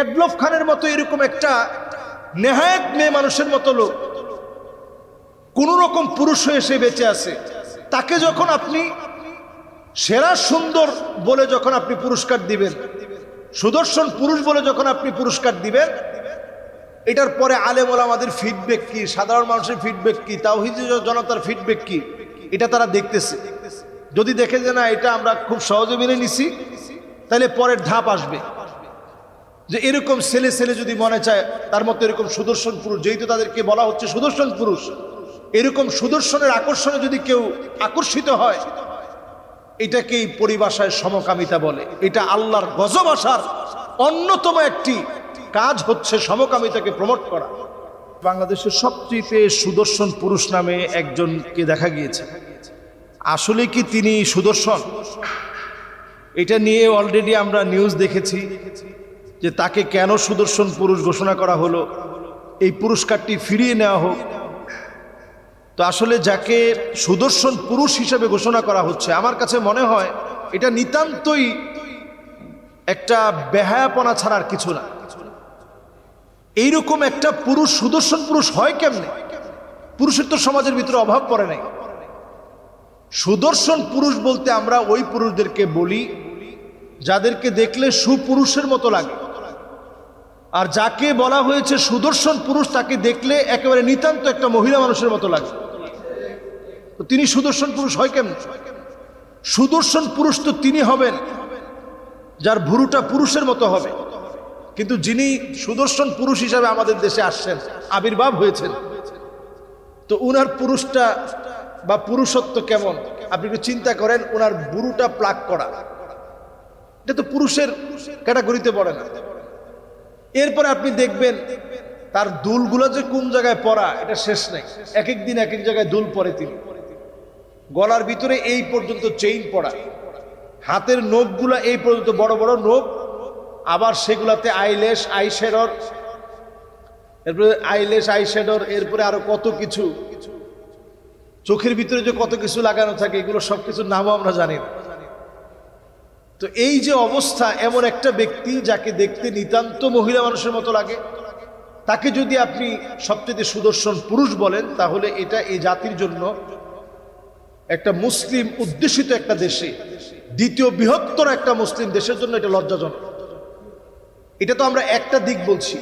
Adolf খানের মতো এরকম একটা নেহায়ত মেয়ে মানুষের মতো লোক, কোন রকম পুরুষ হয়ে সে বেঁচে আছে। তাকে যখন আপনি সেরা সুন্দর বলে যখন আপনি পুরস্কার দিবেন, সুদর্শন পুরুষ বলে যখন আপনি পুরস্কার দিবেন, এটার পরে আলেমল আমাদের ফিডব্যাক কি, সাধারণ মানুষের ফিডব্যাক কি, তাওহিদি জনতার ফিডব্যাক কি, এটা তারা দেখতেছে। যদি দেখে যে না, এটা আমরা খুব সহজে মেনে নিছি, তাহলে পরের ধাপ আসবে। যে এরকম ছেলে ছেলে যদি মনে চায়, তার মতো এরকম সুদর্শন পুরুষ, যেহেতু তাদেরকে বলা হচ্ছে সুদর্শন পুরুষ, এরকম সুদর্শনের আকর্ষণে যদি কেউ আকর্ষিত হয়, এটাকেই পরিভাষায় সমকামিতা বলে। এটা আল্লাহর গজব আসার অন্যতম একটি কাজ হচ্ছে সমকামিতাকে প্রমোট করা। বাংলাদেশের সবচেয়ে সুদর্শন পুরুষ নামে একজনকে দেখা গিয়েছে। আসলে কি তিনি সুদর্শন? এটা নিয়ে অলরেডি আমরা নিউজ দেখেছি। যে তাকে কেন সুদর্শন পুরুষ ঘোষণা করা হলো, এই পুরস্কারটি ফিরিয়ে নেওয়া হোক। তো আসলে যাকে সুদর্শন পুরুষ হিসেবে ঘোষণা করা হচ্ছে, আমার কাছে মনে হয় এটা নিতান্তই একটা বেহায়াপনা ছাড়ার কিছু না। এইরকম একটা পুরুষ, সুদর্শন পুরুষ হয় কেমনে? পুরুষের তো সমাজের ভিতরে অভাব পড়ে নাই। সুদর্শন পুরুষ বলতে আমরা ওই পুরুষদেরকে বলি, যাদেরকে দেখলে সুপুরুষের মতো লাগে। আর যাকে বলা হয়েছে সুদর্শন পুরুষ, তাকে দেখলে একেবারে নিতান্ত একটা মহিলা মানুষের মতো লাগে। তিনি সুদর্শন পুরুষ হয় কেমন? সুদর্শন পুরুষ তো তিনি হবেন, যার ভুরুটা পুরুষের মতো হবে। কিন্তু যিনি সুদর্শন পুরুষ হিসাবে আমাদের দেশে আসছেন, আবির্ভাব হয়েছেন, তো উনার পুরুষটা বা পুরুষত্ব কেমন? আপনি একটু চিন্তা করেন ওনার বুড়ুটা প্লাগ করা। এটা তো পুরুষের ক্যাটাগরিতে পড়ে না। এরপরে আপনি দেখবেন তার দুলগুলো যে কোন জায়গায় পড়া, এটা শেষ নেই। এক এক দিন এক এক জায়গায় দুল পরে তিনি। গলার ভিতরে এই পর্যন্ত চেইন পড়া। হাতের নখগুলা এই পর্যন্ত বড় বড় নখ, আবার সেগুলাতে আইলেশ আইশেডর এরপরে আইলেশ আইশেডর এরপরে আরও কত কিছু। চোখের ভিতরে যে কত কিছু লাগানো থাকে, এগুলো সব কিছুর নামও আমরা জানি না। তো এই যে অবস্থা, এমন একটা ব্যক্তি যাকে দেখতে নিতান্ত মহিলা মানুষের মতো লাগে, তাকে যদি আপনি সবচেয়ে সুদর্শন পুরুষ বলেন, তাহলে এটা এই জাতির জন্য একটা মুসলিম উদ্দেশিত একটা দেশে, দ্বিতীয় বৃহত্তর একটা মুসলিম দেশের জন্য এটা লজ্জাজনক। এটা তো আমরা একটা দিক বলছি।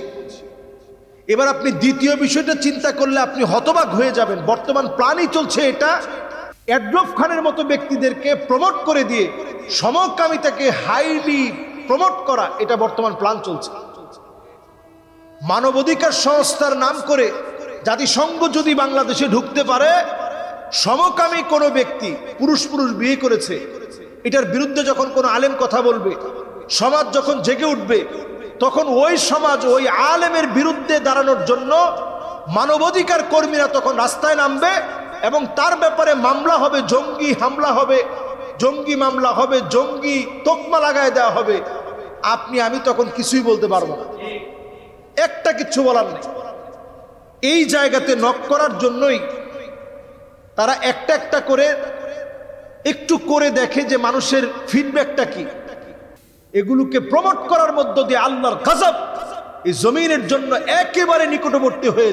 এবার আপনি দ্বিতীয় বিষয়টা চিন্তা করলে আপনি হতবাক হয়ে যাবেন। বর্তমান প্রাণই চলছে এটা অ্যাডলফ খানের মতো ব্যক্তিদেরকে প্রমোট করে দিয়ে সমকামিতাকে হাইলি প্রমোট করা, এটা বর্তমান প্ল্যান চলছে। মানবাধিকার সংস্থার নাম করে জাতিসংঘ যদি বাংলাদেশে ঢুকতে পারে, সমকামী কোনো ব্যক্তি পুরুষ পুরুষ বিয়ে করেছে, এটার বিরুদ্ধে যখন কোনো আলেম কথা বলবে, সমাজ যখন জেগে উঠবে, তখন ওই সমাজ ওই আলেমের বিরুদ্ধে দাঁড়ানোর জন্য মানবাধিকার কর্মীরা তখন রাস্তায় নামবে এবং তার ব্যাপারে মামলা হবে, জঙ্গি হামলা হবে, জঙ্গি মামলা হবে, জঙ্গি তোকমা লাগায় দেওয়া হবে। আপনি, আমি তখন কিছুই বলতে পারব না। একটা কিচ্ছু বলার নেই। এই জায়গাতে নক করার জন্যই তারা একটা একটা করে একটু করে দেখে যে মানুষের ফিডব্যাকটা কি। এগুলোকে প্রমোট করার মধ্য দিয়ে আল্লাহর গজব এই জমিনের জন্য একেবারে নিকটবর্তী হয়ে